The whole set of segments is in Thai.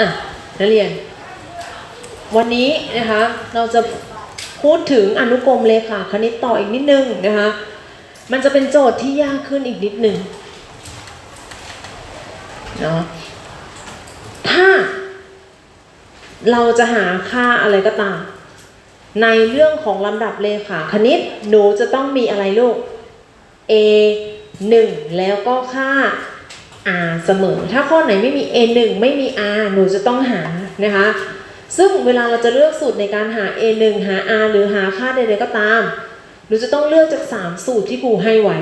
อะนักเรียน วันนี้นะคะเราจะพูดถึงอนุกรมเลขาคณิตต่ออีกนิดนึงนะคะมันจะเป็นโจทย์ที่ยากขึ้นอีกนิดนึงเนาะถ้า เราจะหาค่าอะไรก็ตาม ในเรื่องของลำดับเลขาคณิต หนูจะต้องมีอะไรลูก a 1 แล้วก็ค่า r เสมอ ถ้าข้อไหนไม่มี a 1ไม่มี r หนูจะต้องหานะคะ ซึ่งเวลาเราจะเลือกสูตรในการหา a 1หา r หรือหาค่าใดๆก็ตาม หนูจะต้องเลือกจาก 3 สูตรที่ครูให้ไว้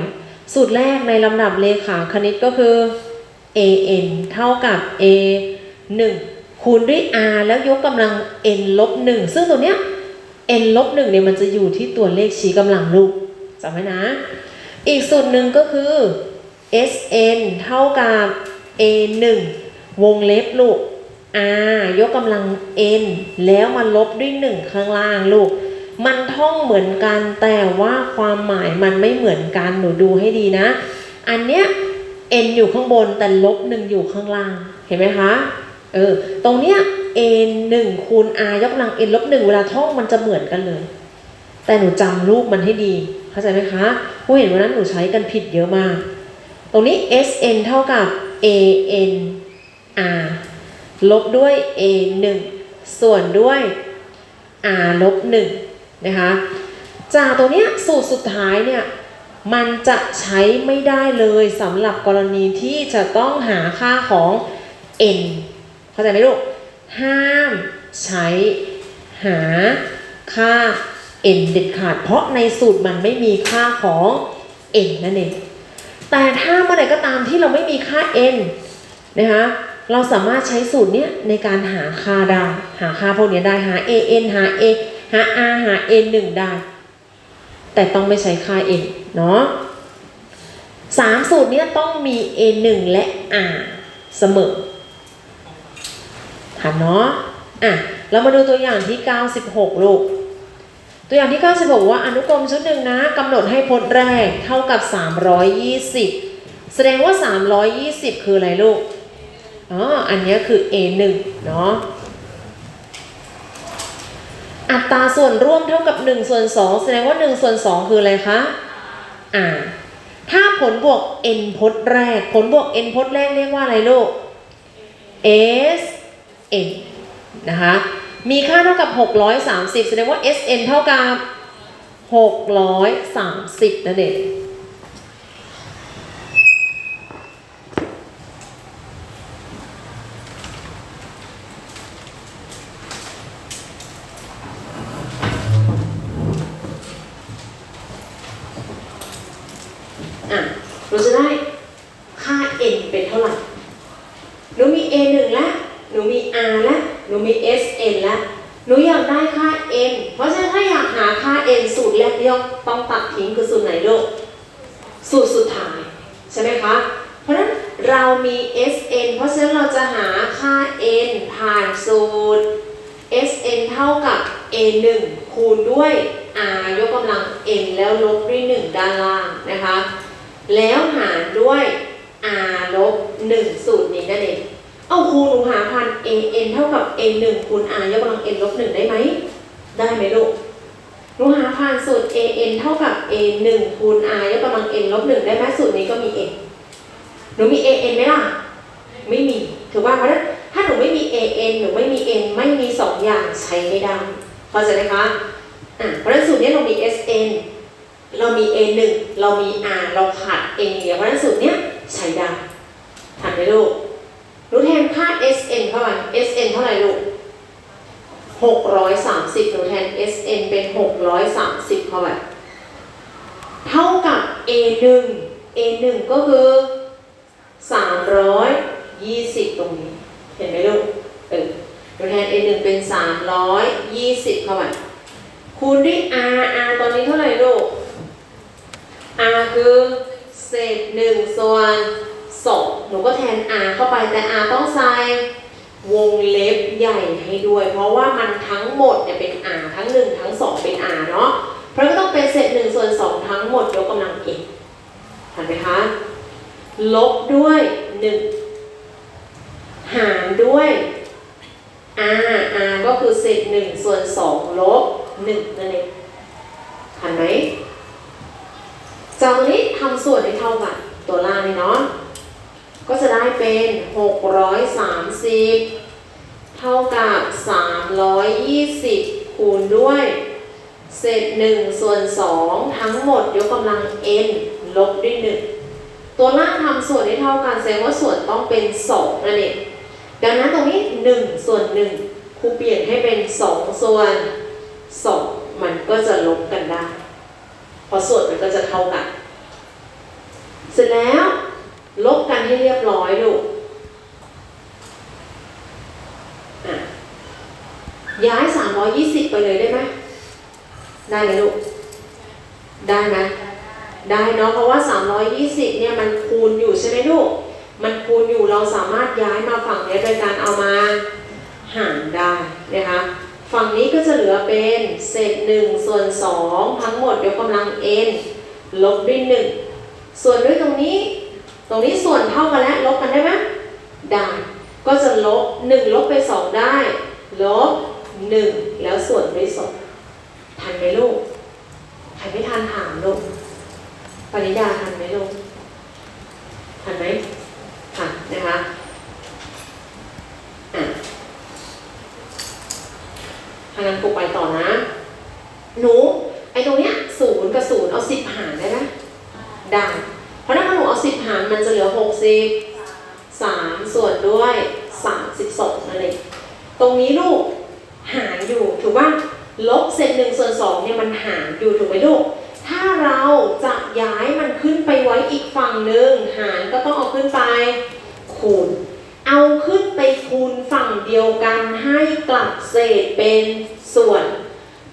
สูตรแรกในลำดับเลขาคณิตก็คือ a n เท่ากับ a 1คูณด้วย r แล้วยกกำลัง n ลบ1ซึ่งตัวเนี้ย n ลบ1เนี่ยมันจะอยู่ที่ตัวเลขชี้กำลังลูกจำไว้นะ อีกสูตรหนึ่งก็คือ sn เท่ากับ a 1วงเล็บลูก r ยกกำลัง n แล้วมาลบด้วย 1 ข้างล่างลูก มันท่องเหมือนกันแต่ว่าความหมายมันไม่เหมือนกันหนูดูให้ดีนะ อันเนี้ย n อยู่ข้างบนแต่ลบ 1 อยู่ข้างล่าง เห็นไหมคะ เออ ตรงเนี้ย n 1คูณ r ยกกำลัง n ลบ 1 เวลาท่องมันจะเหมือนกันเลย แต่หนูจำรูปมันให้ดี เข้าใจไหมคะผู้เห็นวันนั้นหนูใช้กันผิดเยอะมาก รงนี้ sn เท่ากับ an r ลบด้วย a 1 ส่วนด้วย r ลบ1นะคะ จากตรงนี้สูตรสุดท้ายเนี่ยมันจะใช้ไม่ได้เลยสำหรับกรณีที่จะต้องหาค่าของ n เข้าใจไหมลูก ห้ามใช้หาค่า n เด็ดขาด เพราะในสูตรมันไม่มีค่าของ n นั่นเอง แต่ถ้าเมื่อไหร่ก็ตามที่เราไม่มีค่า n นะคะเราสามารถใช้สูตรเนี้ยในการหาค่าได้หาค่าพวกนี้ได้หา a n หา a หา r หา n 1 ได้ แต่ต้องไม่ใช้ค่า n เนาะสามสูตรนี้ต้องมี a 1และ r เสมอทันเนาะอะเรามาดูตัวอย่างที่ 96 ลูก ตัวอย่างที่ 96 ว่าอนุกรมชุดหนึ่งนะกำหนดให้พจน์แรกเท่ากับ 320 แสดงว่า 320 คืออะไรลูก อ๋อ อันนี้คือ A1 เนาะอัตราส่วนร่วมเท่ากับ1ส่วน2แสดงว่า1ส่วน2คืออะไรคะ อ่า ถ้าผลบวก n พจน์แรก ผลบวก n พจน์แรกเรียกว่าอะไรลูก s n นะคะ มีค่าเท่ากับ 630 แสดงว่า sn เท่ากับ 630 นั่นเอง อะ เราจะได้ค่า n เป็นเท่าไหร่ หนูมี a 1แล้ว หนูมี r แล้ว หนูมี sn แล้ว หนูอยากได้ค่า n เพราะฉะนั้นถ้าอยากหาค่า n สูตรแรกที่ต้องตัดทิ้งคือสูตรไหนลูก สูตรสุดท้าย ใช่ไหมคะ เพราะฉะนั้นเรามี sn เพราะฉะนั้นเราจะหาค่า n ผ่านสูตร sn เท่ากับ a 1 คูณด้วย r ยกกำลัง n แล้วลบด้วย 1 ด้านล่างนะคะ แล้วหารด้วย r ลบ 1 สูตรนี้นั่นเอง เอาครูหนูหาพัน a n เท่ากับ a 1 คูณ r ยกกำลัง n ลบ 1 ได้ไหม ได้ไหมลูก หนูหาพันสูตร a n เท่ากับ a 1คูณ r ยกกำลัง n ลบ1ได้ไหมสูตรนี้ก็มี n หนูมี a n ไหมล่ะ ไม่มีถูกป่ะเพราะนั้นถ้าหนูไม่มี a n หนูไม่มี n ไม่มีสองอย่างใช้ไม่ได้เข้าใจไหมคะอะเพราะนั้นสูตรนี้เรามี s n เรามี a 1เรามี r เราขาด n เดียวเพราะนั้นสูตรเนี้ยใช้ได้ทันไหมลูกรู้แทนค่า sn เข้าไป sn เท่าไหร่ลูก 630หนูแทน sn เป็น 630เข้าไปเท่ากับ a 1 a 1 ก็คือ 320 ตรงนี้ เห็นไหมลูกเออหนูแทน a 1 เป็น 320เข้าไปคูณด้วย r r ตอนนี้เท่าไหร่ลูก r คือเศษ1ส่วน2หนูก็แทน r เข้าไปแต่ r ต้องใส่ วงเล็บใหญ่ให้ด้วย เพราะว่ามันทั้งหมดเนี่ยเป็น r ทั้ง 1 ทั้ง 2 เป็น r เนาะเพราะก็ต้องเป็นเศษ1ส่วน 2 ทั้งหมดยกกำลัง n เห็นไหมคะ ลบด้วย 1 หารด้วย r r ก็คือเศษหนึ่งส่วนสองลบหนึ่งนั่นเองทันไหมจากตรงนี้ทำส่วนให้เท่ากันตัวล่างนี่เนาะ ก็จะได้เป็น 630 เท่ากับ 320 คูณด้วย เศษ1ส่วน 2 ทั้งหมดยกกำลัง n ลบด้วย 1 ตัวล่างทำส่วนให้เท่ากันแสดงว่าส่วนต้องเป็น 2 นั่นเอง ดังนั้นตรงนี้ 1 ส่วน 1 ครูเปลี่ยนให้เป็น 2 ส่วน 2 มันก็จะลบกันได้เพราะส่วนมันก็จะเท่ากัน เสร็จแล้ว ลบกันให้เรียบร้อยลูกอะย้าย 320 ไปเลยได้ไหม ได้ไหมลูก ได้ไหม ได้เนาะ เพราะว่า 320 เนี่ยมันคูณอยู่ใช่ไหมลูก มันคูณอยู่เราสามารถย้ายมาฝั่งนี้โดยการเอามาหารได้นะคะ ฝั่งนี้ก็จะเหลือเป็นเศษ1ส่วน 2 ทั้งหมดยกกำลัง n ลบด้วย 1 ส่วนด้วยตรงนี้ ตรงนี้ส่วนเท่ากันแล้วลบกันได้ไหมได้ ก็จะลบ1ลบไป 2 ได้ ลบ 1 แล้วส่วนด้วย2ทันไหมลูกใครไม่ทันถามลูกปริญญาทันไหมลูกทันไหมทันนะคะอะทางนั้นกูไปต่อนะ หนู ไอ้ตรงเนี้ยศูนย์กับศูนย์เอาสิบหารได้ไหมได้ เพราะถ้าหนูเอาสิบหารมันจะเหลือหกสิบสามส่วนด้วยสามสิบสองนั่นเองตรงนี้ลูกหารอยู่ถูกป่ะลบเศษหนึ่งส่วนสองเนี่ยมันหารอยู่ถูกไหมลูก ถ้าเราจะย้ายมันขึ้นไปไว้อีกฝั่งหนึ่งหารก็ต้องเอาขึ้นไปคูณ เอาขึ้นไปคูณฝั่งเดียวกันให้กลับเศษเป็นส่วน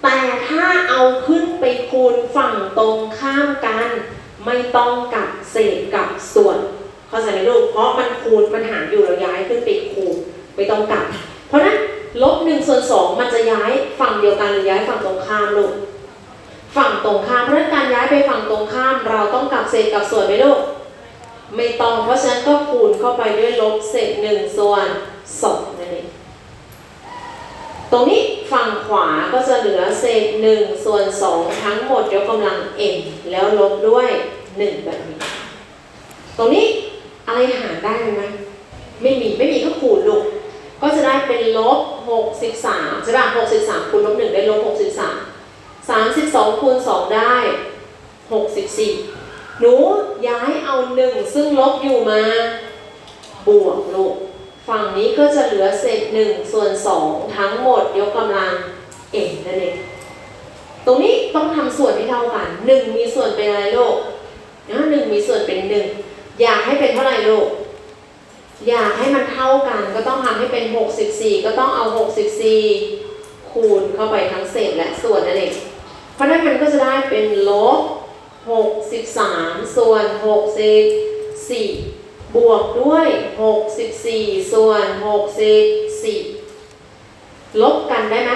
แต่ถ้าเอาขึ้นไปคูณฝั่งตรงข้ามกัน ไม่ต้องกับเศษกับส่วน เข้าใจไหมลูก เพราะมันคูณมันหารอยู่เราย้ายขึ้นไปคูณไม่ต้องกับ เพราะนั้นลบหนึ่งส่วนสองมันจะย้ายฝั่งเดียวกันหรือย้ายฝั่งตรงข้ามลูก ฝั่งตรงข้ามเพราะนั้นการย้ายไปฝั่งตรงข้ามเราต้องกับเศษกับส่วนไหมลูก ไม่ต้อง เพราะฉะนั้นก็คูณเข้าไปด้วยลบเศษหนึ่งส่วนสองนั่นเอง ตรงนี้ฝั่งขวาก็จะเหลือเศษหนึ่งส่วนสองทั้งหมดยกกำลัง n แล้วลบด้วยหนึ่งแบบนี้ ตรงนี้อะไรหารได้ไหมไม่มีไม่มีก็คูณลูกก็จะได้เป็นลบ 63 ใช่ป่ะ 63 คูณลบ 1 ได้ลบ 63 32 คูณ 2 ได้ 64 หนูย้ายเอา 1 ซึ่งลบอยู่มา บวกลูก ฝั่งนี้ก็จะเหลือเศษ1ส่วน2ทั้งหมดยกกำลัง n นั่นเอง ตรงนี้ต้องทำส่วนที่เท่ากัน1มีส่วนเป็นอะไรโลกนะหนึ่งมีส่วนเป็น1อยากให้เป็นเท่าไหร่ลูกอยากให้มันเท่ากันก็ต้องทำให้เป็น 64 ก็ต้องเอา 64 คูณเข้าไปทั้งเศษและส่วนนั่นเอง เพราะนั้นมันก็จะได้เป็นลบ 63 ส่วน 64 บวกด้วย 64 ส่วน 64 ลบกันได้ไหม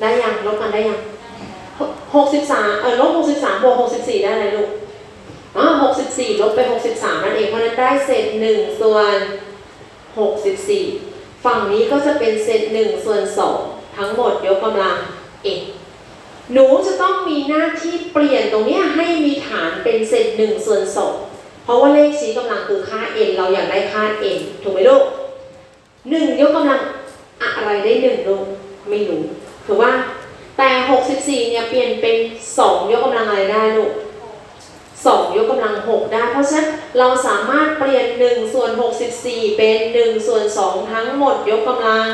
ได้ยังลบกันได้ยัง63เออลบ63บวก64 ได้อะไรลูกอ๋อ64 ลบไป 63 นั่นเอง เพราะฉะนั้นได้เศษ1ส่วน 64 ฝั่งนี้ก็จะเป็นเศษ1ส่วน 2 ทั้งหมดยกกำลัง n หนูจะต้องมีหน้าที่เปลี่ยนตรงเนี้ยให้มีฐานเป็นเศษ1ส่วน2เพ ราะว่าเลขชี้กำลังคือค่า n เราอยากได้ค่า n ถูกไหมลูก1ยกกำลังอะไรได้1ลูกไม่รู้ถูกว่าแต่ 64 เนี่ยเปลี่ยนเป็น 2 ยกกำลังอะไรได้ลูก2ยกกำลัง 6 ได้ เพราะฉะนั้นเราสามารถเปลี่ยน 1 ส่วน 64 เป็น 1 ส่วน 2 ทั้งหมดยกกำลัง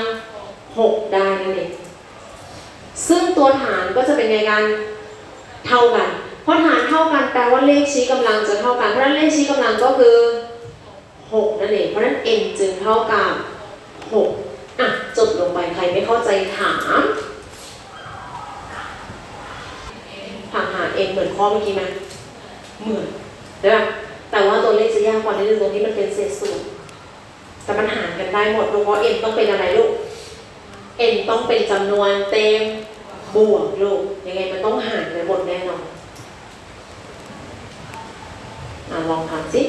6 ได้นั่นเองซึ่งตัวฐานก็จะเป็นไงกันเท่ากัน พราะฐานเท่ากันแปลว่าเลขชี้กำลังจะเท่ากัน เพราะฉะนั้นเลขชี้กำลังก็คือ6นั่นเอง เพราะฉะนั้น n จึงเท่ากับ6อะจดลงไปใครไม่เข้าใจถามถามหา n เหมือนข้อเมื่อกี้ไหมเหมือนเดี๋ยวนะแต่ว่าตัวเลขจะยากกว่านิดนึงตรงที่มันเป็นเศษส่วนแต่มันหารกันได้หมดเพราะ n ต้องเป็นอะไรลูก n ต้องเป็นจำนวนเต็มบวกลูกยังไงมันต้องหารกันหมดแน่นอน อลองทำสิ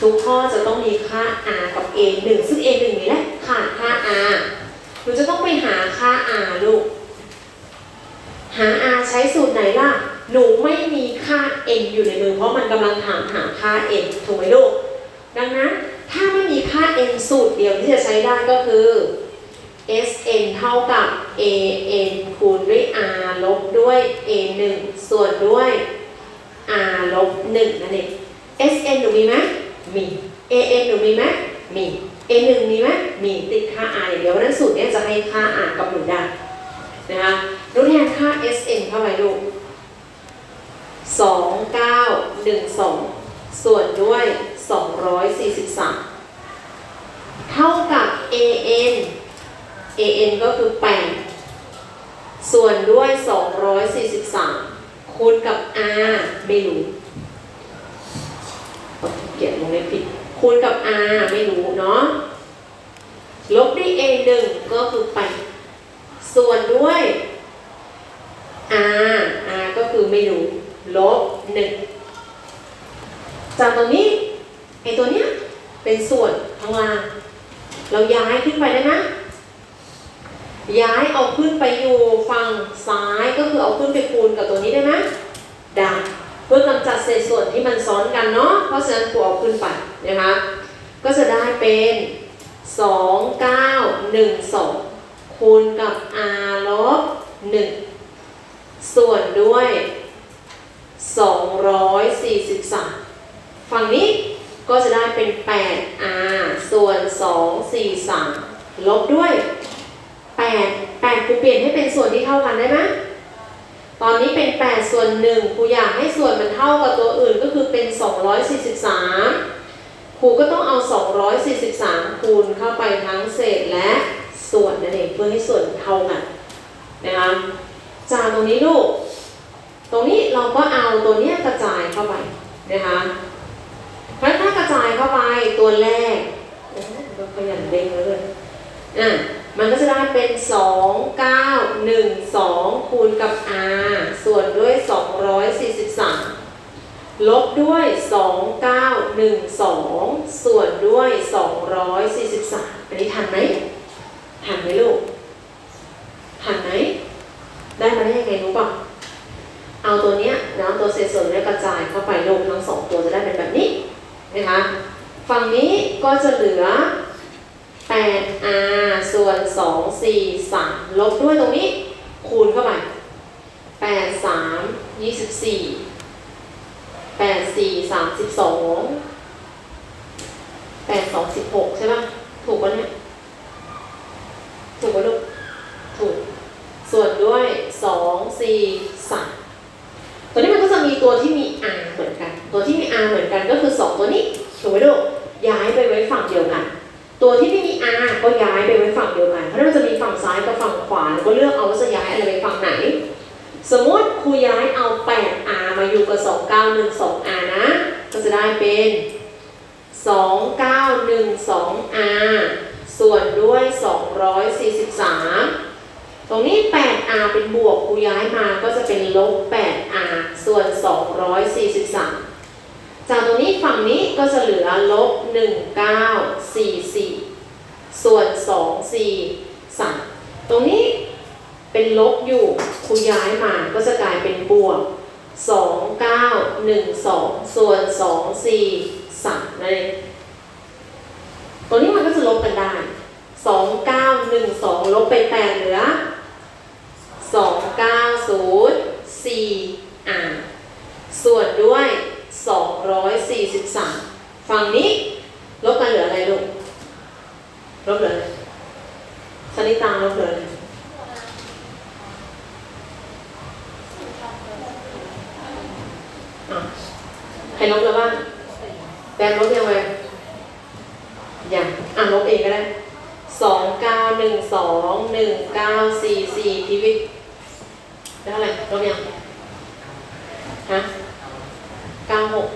ทุกข้อจะต้องมีค่า r กับ a 1ซึ่ง a 1นี่แหละขาดค่า a หนูจะต้องไปหาค่า r ลูก หา r ใช้สูตรไหนล่ะ หนูไม่มีค่า n อยู่ในมือเพราะมันกำลังถามหาค่า n ถูกไหมลูก ดังนั้นถ้าไม่มีค่า n สูตรเดียวที่จะใช้ได้ก็คือ Sn เท่ากับ An คูณด้วย r ลบด้วย A1 ส่วนด้วย r ลบ1นั่นเอง Sn หนูมีไหมมี An หนูมีไหมมี A1 มีไหมมีติดค่า r อย่างเดียวเพราะฉะนั้นสูตรเนี้ยจะให้ค่า r กับหนูได้นะคะรู้แทนค่า Sn เข้าไปลูก2912ส่วนด้วย 243 เท่ากับ an an ก็คือ 8 ส่วนด้วย 243 คูณกับ r ไม่รู้เขียนลงในผิดคูณกับ r ไม่รู้เนาะ ลบด้วย a 1ก็คือ8ส่วนด้วย r r ก็คือไม่รู้ ลบ1จากตรงนี้ไอตัวเนี้ยเป็นส่วนข้างล่าง เราย้ายขึ้นไปได้ไหม ย้ายเอาขึ้นไปอยู่ฝั่งซ้ายก็คือเอาขึ้นไปคูณกับตัวนี้ได้ไหมได้เพื่อกำจัดเศษส่วนที่มันซ้อนกันเนาะเพราะฉะนั้นครูเอาขึ้นไปนะคะก็จะได้เป็น2912คูณกับ r ลบ1ส่วนด้วย243ฝั่งนี้ก็จะได้เป็น 8r ส่วน 243 ลบด้วย 8 8ครูเปลี่ยนให้เป็นส่วนที่เท่ากันได้ไหมตอนนี้เป็น 8 ส่วน1ครูอยากให้ส่วนมันเท่ากับตัวอื่นก็คือเป็น 243 ครูก็ต้องเอา 243 คูณเข้าไปทั้งเศษและส่วนนั่นเองเพื่อให้ส่วนเท่ากันนะคะจากตรงนี้ลูก ตรงนี้เราก็เอาตัวเนี้ยกระจายเข้าไปนะคะเพราะถ้ากระจายเข้าไปตัวแรกโอ้โหมันขยันเด้งเลยอะ มันก็จะได้เป็น 2 9 1 2 คูณกับ r ส่วนด้วย 243 ลบด้วย 2 9 1 2 ส่วนด้วย 243 อันนี้ทันไหมทันไหมลูกทันไหมได้มาได้ยังไงรู้ป่ะเอาตัวเนี้ยนะตัวเศษส่วนเนี้ยกระจายเข้าไปลงทั้งสองตัวจะได้เป็นแบบนี้นะคะ ฝั่งนี้ก็จะเหลือ 8r ส่วน 2 4 3 ลบด้วยตรงนี้ คูณเข้าไป 8 3 24 8 4 32 8 2 16 ใช่ปะถูกปะเนี่ย ถูกปะลูก ถูก ส่วนด้วย 2 4 3 ตัวนี้มันก็จะมีตัวที่มี r เหมือนกัน ตัวที่มี r เหมือนกันก็คือ 2 ตัวนี้ ถูกไหมลูก ย้ายไปไว้ฝั่งเดียวกัน ตัวที่ไม่มี r ก็ย้ายไปไว้ฝั่งเดียวกัน เพราะมันจะมีฝั่งซ้ายกับฝั่งขวาแล้วก็เลือกเอาว่าจะย้ายอะไรไปฝั่งไหน สมมติครูย้ายเอา 8r มาอยู่กับ 2912r นะ ก็จะได้เป็น 2912r ส่วนด้วย 243 ตรงนี้ 8r เป็นบวกครูย้ายมาก็จะเป็นลบ 8r ส่วน 243 จากตรงนี้ฝั่งนี้ก็จะเหลือลบ 19 4 4 ส่วน 243 ตรงนี้เป็นลบอยู่ครูย้ายมาก็จะกลายเป็นบวก 2912 ส่วน 243นั่นเองตรงนี้มันก็จะลบกันได้ 2912 ลบไป8เหลือ 2904อ่าส่วนด้วย 243 ฝั่งนี้ ลบกันเหลืออะไรลูก ลบเหลืออะไรคณิตาลบเหลืออะไรอะใครลบแล้วบ้างแบงลบยังไงยังอะลบเองก็ได้สองเก้าหนึ่งสองหนึ่งเก้าสี่สี่พีวิทย์ได้เท่าไหร่ลบยังฮะเก้าหก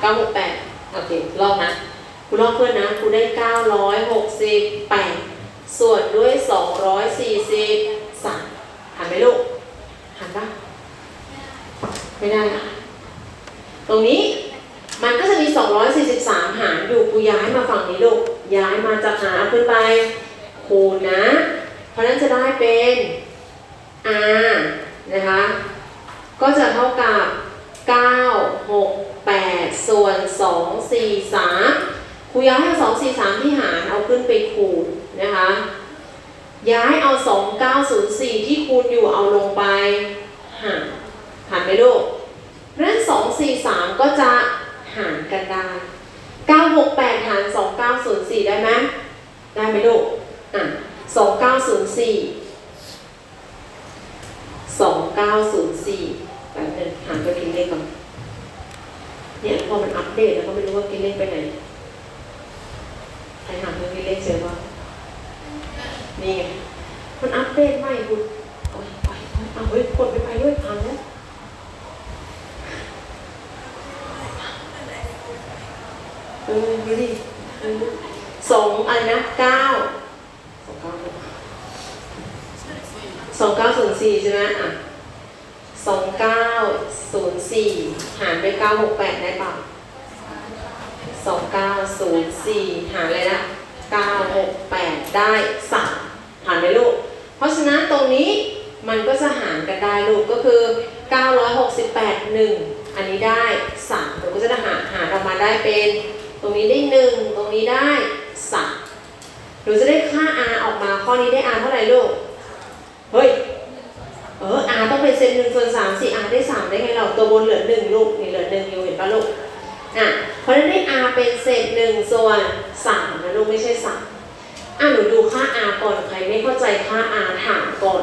เก้าหกแปด โอเคลอกนะกูลอกเพื่อนนะกูได้เก้าร้อยหกสิบแปดส่วนด้วยสองร้อยสี่สิบสามหันไหมลูกหันปะไม่ได้นะตรงนี้มันก็จะมี 243 หารอยู่กูย้ายมาฝั่งนี้ลูก ย้ายมาจากหารขึ้นไปคูณนะ เพราะฉะนั้นจะได้เป็น r นะคะ ก็จะเท่ากับ 9 6 8 ส่วน 2 4 3ครูย้ายเอา2 4 3 ที่หารเอาขึ้นไปคูณนะคะ ย้ายเอา 2904 ที่คูณอยู่เอาลงไปหารหารไปลูกเพราะฉะนั้น243 ก็จะหารกันได้ 968 หาร 2904 ได้ไหมได้ไหมลูกอะ2904 2904แบบนึง หากินเลขก่อนเนี่ยพอมันอัปเดตแล้วก็ไม่รู้ว่ากินเลขไปไหนใครหาตัวกินเลขเจอบ้านี่ไงมันอัปเดตใหม่คุณโอ้ยโอ้ยโอ้ยเอาเฮ้ยกดไปไปด้วยพังแล้วเออดูดิสองอะไรนะเก้าสองเก้าสองเก้าศูนสี่ใช่ไหมอะสองเก้า ศูนย์สี่หารด้วยเก้าหกแปดได้ป่าสองเก้าศูนย์สี่หารอะไรนะเก้าหกแปดได้สามหารไปลูก เพราะฉะนั้นตรงนี้มันก็จะหารกันได้ลูกก็คือ 968 1 อันนี้ได้ 3 เราก็จะหารหารออกมาได้เป็น ตรงนี้ได้ 1 ตรงนี้ได้3หนูจะได้ค่า r ออกมาข้อนี้ได้ r เท่าไหร่ลูก เฮ้ย เออ r ต้องเป็นเศษ1ส่วน3สิ r ได้3ได้ไงเราตัวบนเหลือ1ลูกนี่เหลือ1อยู่เห็นปะลูกอะเพราะฉะนั้นได้ r เป็นเศษ1ส่วน3นะลูกไม่ใช่3อะหนูดูค่า r ก่อนใครไม่เข้าใจค่า r ถามก่อน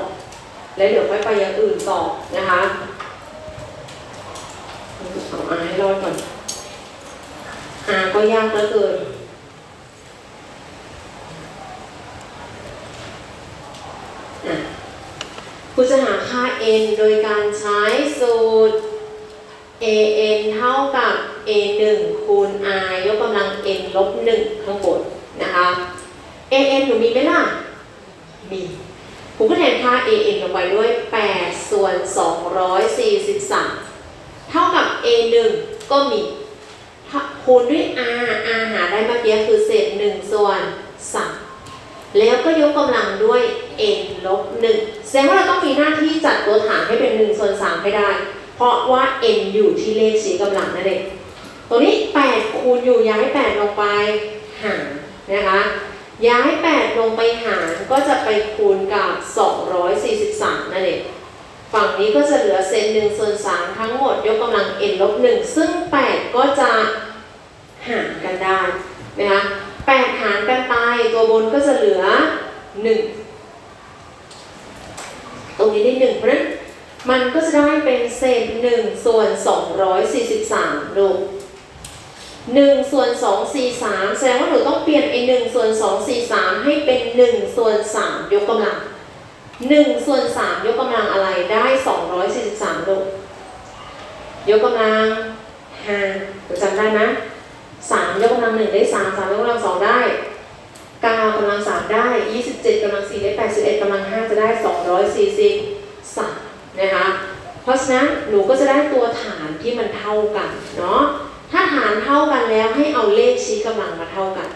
แล้วเดี๋ยวค่อยไปอย่างอื่นต่อนะคะเอา r ให้รอดก่อน r ก็ยากเหลือเกิน อะคุณจะหาค่า n โดยการใช้สูตร an เท่ากับ a 1คูณ r ยกกำลัง n ลบ1ข้างบนนะคะ an หนูมีไหมล่ะ มีผมก็แทนค่า an ลงไปด้วย 8 ส่วน 243 เท่ากับ a 1ก็มีคูณด้วย r r หาได้เมื่อกี้คือเศษ 1 ส่วน 3 แล้วก็ยกกำลังด้วย n ลบ1แสดงว่าเราต้องมีหน้าที่จัดตัวฐานให้เป็น1ส่วน3ให้ได้ เพราะว่า n อยู่ที่เลขชี้กำลังนั่นเองตัวนี้ 8 คูณอยู่ย้าย 8 ลงไปหารนะคะ ย้าย 8 ลงไปหารก็จะไปคูณกับ 243 นั่นเอง ฝั่งนี้ก็จะเหลือเศษ1ส่วน3ทั้งหมดยกกำลัง n ลบ1ซึ่ง 8 ก็จะหารกันได้นะคะ 8หารกันไปตัวบนก็จะเหลือ1ตรงนี้ได้1เพราะนั้นมันก็จะได้เป็นเศษ1ส่วน243ลูก1ส่วน2 4 3แสดงว่าหนูต้องเปลี่ยนไอ้1ส่วน2 4 3ให้เป็น1ส่วน3ยกกำลัง1ส่วน3ยกกำลังอะไรได้243ลูกยกกำลังหนูจำได้ไหม 3ยกกำลัง1ได้3 3ยกกำลัง2ได้9กำลัง3ได้27กำลัง4ได้81กำลัง5จะได้243นะคะ เพราะฉะนั้นหนูก็จะได้ตัวฐานที่มันเท่ากันเนาะถ้าฐานเท่ากันแล้วให้เอาเลขชี้กำลังมาเท่ากัน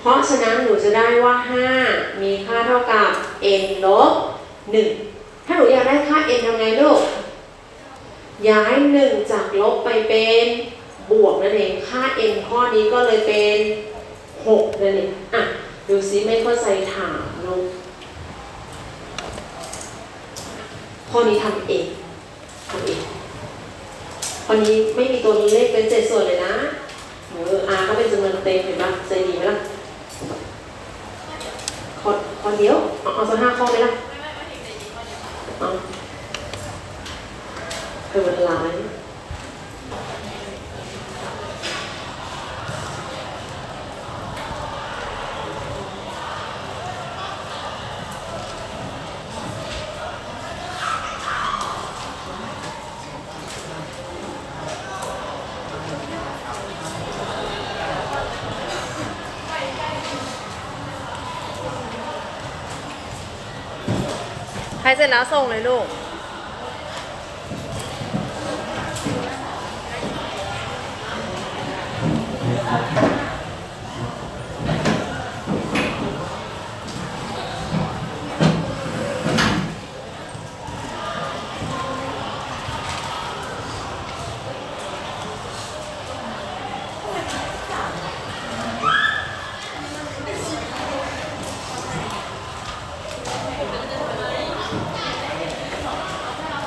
เพราะฉะนั้นหนูจะได้ว่า 5 มีค่าเท่ากับ n ลบ1ถ้าหนูอยากได้ค่า n ทำไงลูก ย้าย 1 จากลบไปเป็น บวกนั่นเอง ค่า n ข้อนี้ก็เลยเป็น6นั่นเองอะ ดูซิไม่เข้าใจถามลูกข้อนี้ทำเองทำเองวันนี้ไม่มีตัวเลขเป็นเศษส่วนเลยนะเออ R ก็เป็นจำนวนเต็มเห็นปะใจดีไหมล่ะข้อข้อเดียว เอาเอาสักห้าข้อไหมล่ะเอาเออมันหลายใคร เสร็จแล้วส่งเลยลูก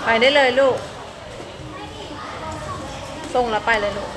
ไปได้เลยลูก ส่งแล้วไปเลยลูก